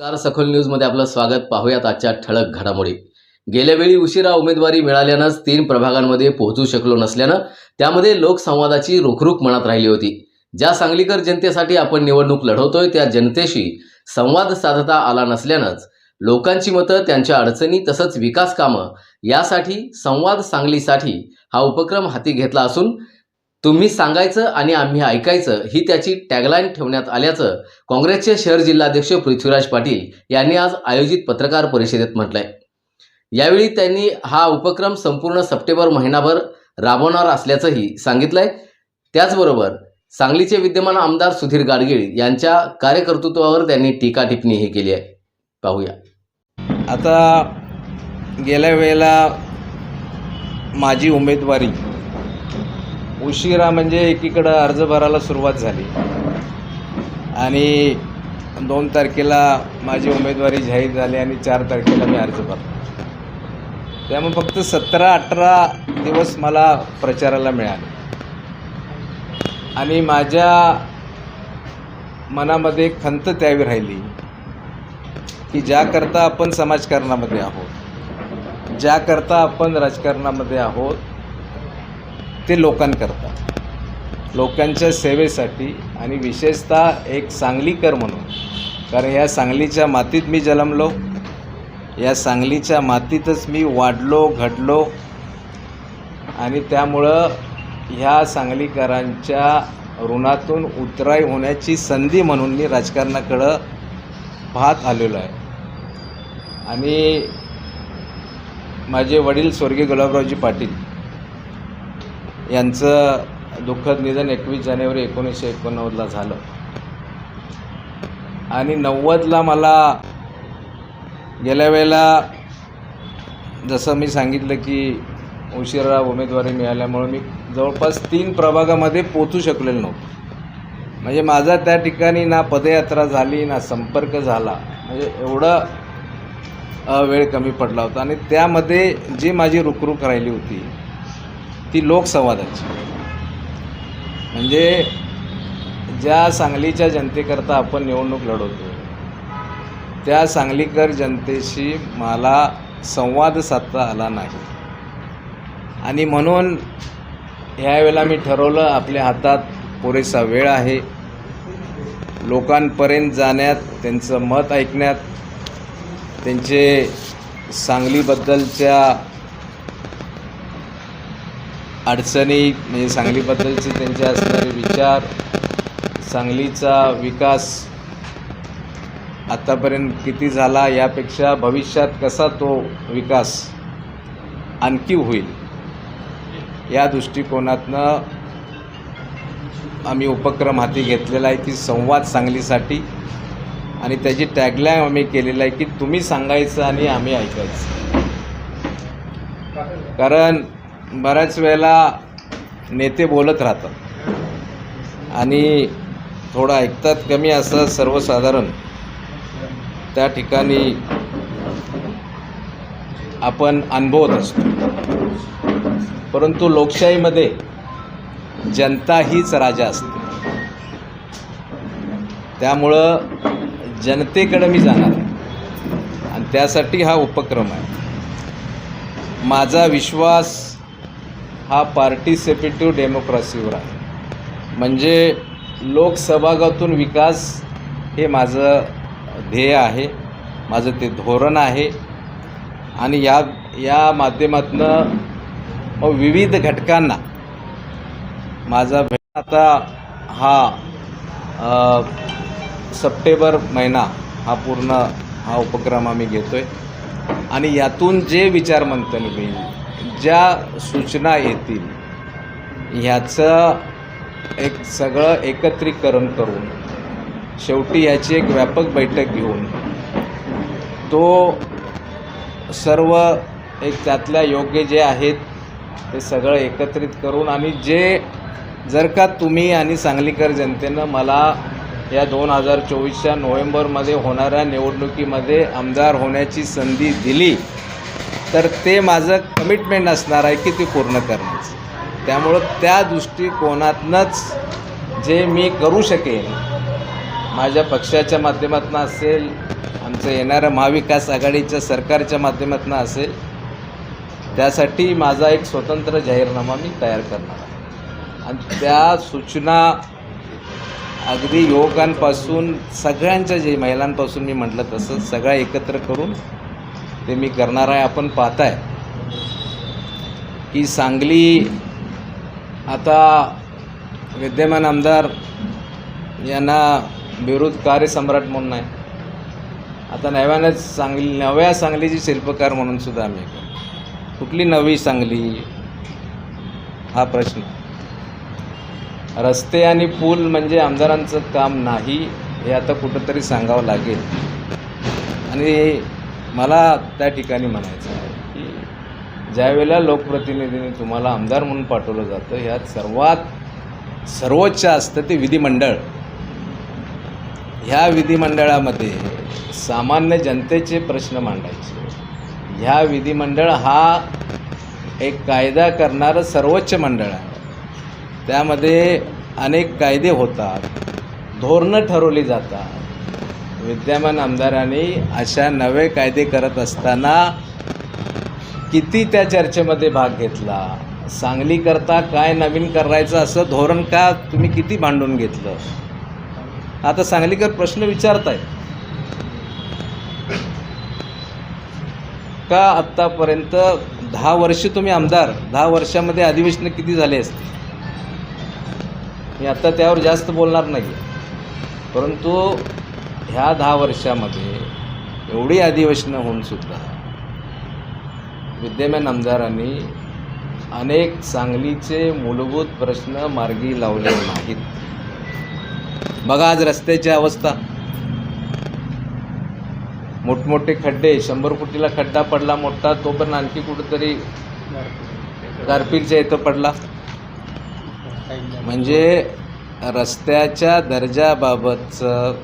नमस्कार सखोल न्यूजमध्ये आपलं स्वागत. पाहूयात आजच्या ठळक घडामोडी. गेल्या वेळी उशिरा उमेदवारी मिळाल्यानंच तीन प्रभागांमध्ये पोहोचू शकलो नसल्यानं त्यामध्ये लोकसंवादाची रुखरुख मनात राहिली होती. ज्या सांगलीकर जनतेसाठी आपण निवडणूक लढवतोय त्या जनतेशी संवाद साधता आला नसल्यानंच लोकांची मतं त्यांच्या अडचणी तसंच विकास कामं यासाठी संवाद सांगलीसाठी हा उपक्रम हाती घेतला असून तुम्ही सांगायचं आणि आम्ही ऐकायचं ही त्याची टॅगलाईन ठेवण्यात आल्याचं काँग्रेसचे शहर जिल्हाध्यक्ष पृथ्वीराज पाटील यांनी आज आयोजित पत्रकार परिषदेत म्हटलंय. यावेळी त्यांनी हा उपक्रम संपूर्ण सप्टेंबर महिनाभर राबवणार असल्याचंही सांगितलंय. त्याचबरोबर सांगलीचे विद्यमान आमदार सुधीर गाडगीळ यांच्या कार्यकर्तृत्वावर त्यांनी टीका टिप्पणीही केली आहे. पाहूया. आता गेल्या वेळेला माझी उमेदवारी उशिरा म्हणजे एकीकडं अर्ज भरायला सुरुवात झाली. आणि दोन तारखेला माझी उमेदवारी जाहीर झाली आणि चार तारखेला मी अर्ज भरला. त्यामुळे फक्त सतरा अठरा दिवस मला प्रचाराला मिळाले. आणि माझ्या मनामध्ये खंत त्यावी राहिली की ज्याकरता आपण समाजकारणामध्ये आहोत ज्याकरता आपण राजकारणामध्ये आहोत ते लोकांकरता लोकांच्या सेवेसाठी आणि विशेषतः एक सांगलीकर म्हणून. कारण या सांगलीच्या मातीत मी जन्मलो. या सांगलीच्या मातीतच मी वाढलो घडलो. आणि त्यामुळं ह्या सांगलीकरांच्या ऋणातून उतराई होण्याची संधी म्हणून मी राजकारणाकडं पाहत आलेलो आहे. आणि माझे वडील स्वर्गीय गुलाबरावजी पाटील यांचं दुःखद निधन एकवीस जानेवारी एकोणीसशे एकोणनव्वदला झालं. आणि नव्वदला मला गेल्या वेळेला जसं मी सांगितलं की उशिरा उमेदवारी मिळाल्यामुळे मी जवळपास तीन प्रभागामध्ये पोचू शकलेलो नव्हतो. म्हणजे माझा त्या ठिकाणी ना पदयात्रा झाली ना संपर्क झाला. म्हणजे एवढं वेळ कमी पडला होता. आणि त्यामध्ये जी माझी रुकरुक राहिली होती ती लोकसंवादाची. म्हणजे ज्या सांगलीच्या जनतेकरता आपण निवडणूक लढवतो त्या सांगलीकर जनतेशी मला संवाद साधता आला नाही. आणि म्हणून ह्यावेळेला मी ठरवलं आपल्या हातात पुरेसा वेळ आहे. लोकांपर्यंत जाण्यात त्यांचं मत ऐकण्यात त्यांचे सांगलीबद्दलच्या अडचणी म्हणजे सांगलीबद्दलचे त्यांचे असणारे विचार सांगलीचा विकास आत्तापर्यंत किती झाला यापेक्षा भविष्यात कसा तो विकास आणखी होईल या दृष्टिकोनातनं आम्ही उपक्रम हाती घेतलेला आहे की संवाद सांगलीसाठी. आणि त्याची टॅगलाईन आम्ही केलेलं आहे की तुम्ही सांगायचं आणि आम्ही ऐकायचं. कारण बऱ्याच वेळेला नेते बोलत राहतात. आणि थोडं ऐकतात कमी असतात सर्वसाधारण. त्या ठिकाणी आपण अनुभवत असतो. परंतु लोकशाहीमध्ये जनता हीच राजा असते. त्यामुळं जनतेकडं मी जाणार आणि त्यासाठी हा उपक्रम आहे. माझा विश्वास हा पार्टिसिपेटिव्ह डेमोक्रेसीवर आहे. म्हणजे लोकसभागातून विकास हे माझं ध्येय आहे माझं ते धोरण आहे. आणि या या माध्यमातनं विविध घटकांना माझा आता हा सप्टेंबर महिना हा पूर्ण हा उपक्रम आम्ही घेतो आहे आणि यातून जे विचार मंथन होईल ज्या सूचना येतील ह्याचं एक सगळं एकत्रीकरण करून शेवटी याची एक व्यापक बैठक घेऊन तो सर्व एक त्यातल्या योग्य जे आहेत ते सगळं एकत्रित करून आणि जे जर का तुम्ही आणि सांगलीकर जनतेनं मला या दोन हजार चोवीसच्या नोव्हेंबरमध्ये होणाऱ्या निवडणुकीमध्ये आमदार होण्याची संधी दिली तर ते माझं कमिटमेंट असणार आहे की ते पूर्ण करण्याचं. त्यामुळं त्या दृष्टिकोनातनंच जे मी करू शकेन माझ्या पक्षाच्या माध्यमातून असेल आमचं येणाऱ्या महाविकास आघाडीच्या सरकारच्या माध्यमातून असेल त्यासाठी माझा एक स्वतंत्र जाहीरनामा मी तयार करणार आहे. आणि त्या सूचना अगदी युवकांपासून सगळ्यांच्या जे महिलांपासून मी म्हटलं तसं सगळ्या एकत्र करून ते मी करणार आहे आपण पाहताय. की सांगली आता विद्यमान आमदार यांना विरोध कार्यसम्राट म्हणून आहे आता नव्यानेच सांगली नव्या सांगलीची शिल्पकार म्हणून सुद्धा आम्ही कुठली नवी सांगली? हा प्रश्न. रस्ते आणि पूल म्हणजे आमदारांचं काम नाही हे आता कुठंतरी सांगावं लागेल. आणि मला त्या ठिकाणी म्हणायचं आहे की ज्यावेळेला लोकप्रतिनिधीने तुम्हाला आमदार म्हणून पाठवलं जातं ह्यात सर्वात सर्वोच्च असतं ते विधिमंडळ. ह्या विधिमंडळामध्ये सामान्य जनतेचे प्रश्न मांडायचे. ह्या विधिमंडळ हा एक कायदा करणारं सर्वोच्च मंडळ आहे. त्यामध्ये अनेक कायदे होतात धोरणं ठरवली जातात विद्यमान आमदारांनी अशा नवे कायदे करत असताना किती त्या चर्चेमध्ये भाग घेतला? सांगलीकरता काय नवीन करायचं असं धोरण का तुम्ही किती भांडून घेतलं? आता सांगलीकर प्रश्न विचारताय का आत्तापर्यंत दहा वर्ष तुम्ही आमदार दहा वर्षामध्ये अधिवेशनं किती झाले असते? मी आत्ता त्यावर जास्त बोलणार नाही परंतु ह्या दहा वर्षामध्ये एवढी अधिवेशनं होऊन सुद्धा विद्यमान आमदारांनी अनेक सांगलीचे मूलभूत प्रश्न मार्गी लावले नाहीत. बघा आज रस्त्याची अवस्था. मोठमोठे खड्डे शंभर कोटीला खड्डा पडला मोठा तो पण आणखी कुठंतरी गारपीटच्या इथं पडला. म्हणजे रस्त्याच्या दर्जाबाबतचं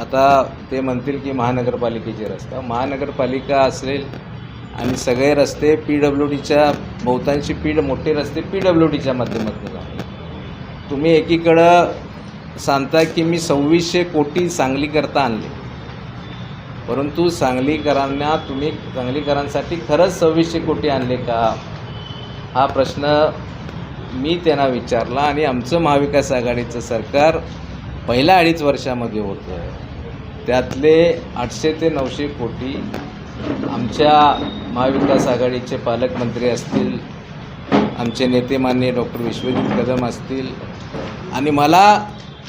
आता ते म्हणतील की महानगरपालिकेचे रस्ता. महानगरपालिका असेल आणि सगळे रस्ते पी डब्ल्यू डीच्या बहुतांशी पी मोठे रस्ते पी डब्ल्यू डीच्या माध्यमातून आहे तुम्ही एकीकडं सांगता की मी सव्वीसशे कोटी सांगलीकरता आणले. परंतु सांगलीकरांना तुम्ही सांगलीकरांसाठी खरंच सव्वीसशे कोटी आणले का? हा प्रश्न मी त्यांना विचारला आणि आमचं महाविकास आघाडीचं सरकार पहिल्या अडीच वर्षामध्ये होतं त्यातले आठशे ते नऊशे कोटी आमच्या महाविकास आघाडीचे पालकमंत्री असतील आमचे नेते मान्य डॉक्टर विश्वजित कदम असतील आणि मला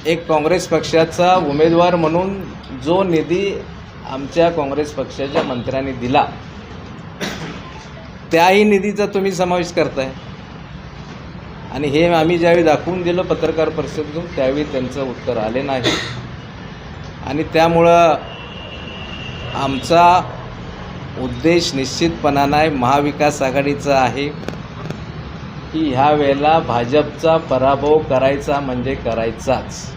एक काँग्रेस पक्षाचा उमेदवार म्हणून जो निधी आमच्या काँग्रेस पक्षाच्या मंत्र्यांनी दिला त्याही निधीचा तुम्ही समावेश करताय. आणि हे आम्ही ज्यावेळी दाखवून दिलं पत्रकार परिषद त्यावेळी त्यांचं उत्तर आले नाही. आणि त्यामुळं आमचा उद्देश निश्चितपणानं आहे महाविकास आघाडीचा आहे की ह्या वेळेला भाजपचा पराभव करायचा म्हणजे करायचाच.